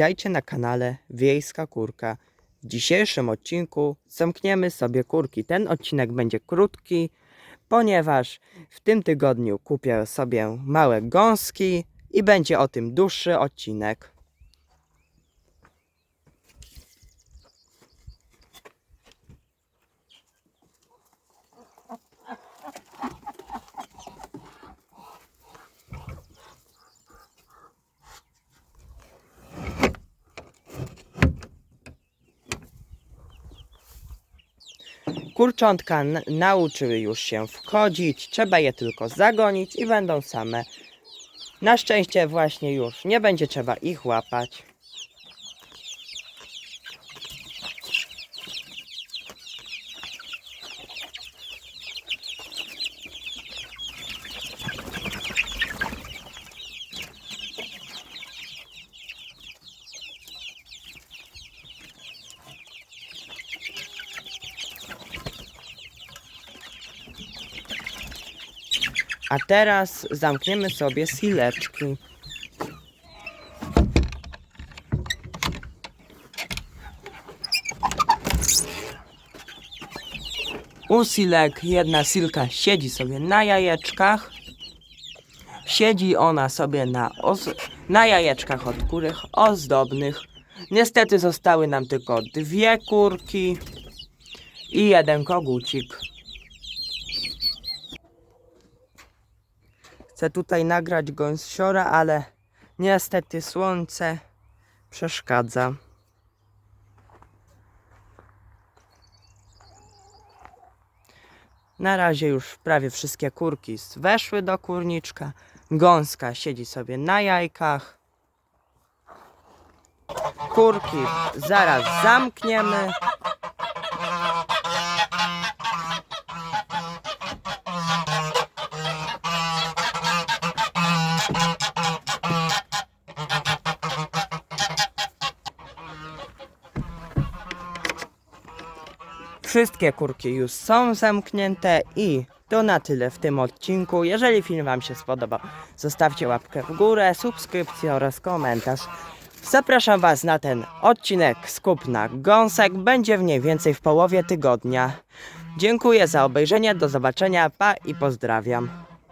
Witajcie na kanale Wiejska Kurka. W dzisiejszym odcinku zamkniemy sobie kurki. Ten odcinek będzie krótki, ponieważ w tym tygodniu kupię sobie małe gąski i będzie o tym dłuższy odcinek. Kurczątka nauczyły już się wchodzić, trzeba je tylko zagonić i będą same. Na szczęście właśnie już nie będzie trzeba ich łapać. A teraz zamkniemy sobie sileczki. U silek jedna silka siedzi sobie na jajeczkach. Siedzi ona sobie na, na jajeczkach od kurych ozdobnych. Niestety zostały nam tylko dwie kurki i jeden kogucik. Chcę tutaj nagrać gąsiora, ale niestety słońce przeszkadza. Na razie już prawie wszystkie kurki weszły do kurniczka. Gąska siedzi sobie na jajkach. Kurki zaraz zamkniemy. Wszystkie kurki już są zamknięte i to na tyle w tym odcinku. Jeżeli film Wam się spodobał, zostawcie łapkę w górę, subskrypcję oraz komentarz. Zapraszam Was na ten odcinek z kupna gąsek. Będzie mniej więcej w połowie tygodnia. Dziękuję za obejrzenie, do zobaczenia, pa i pozdrawiam.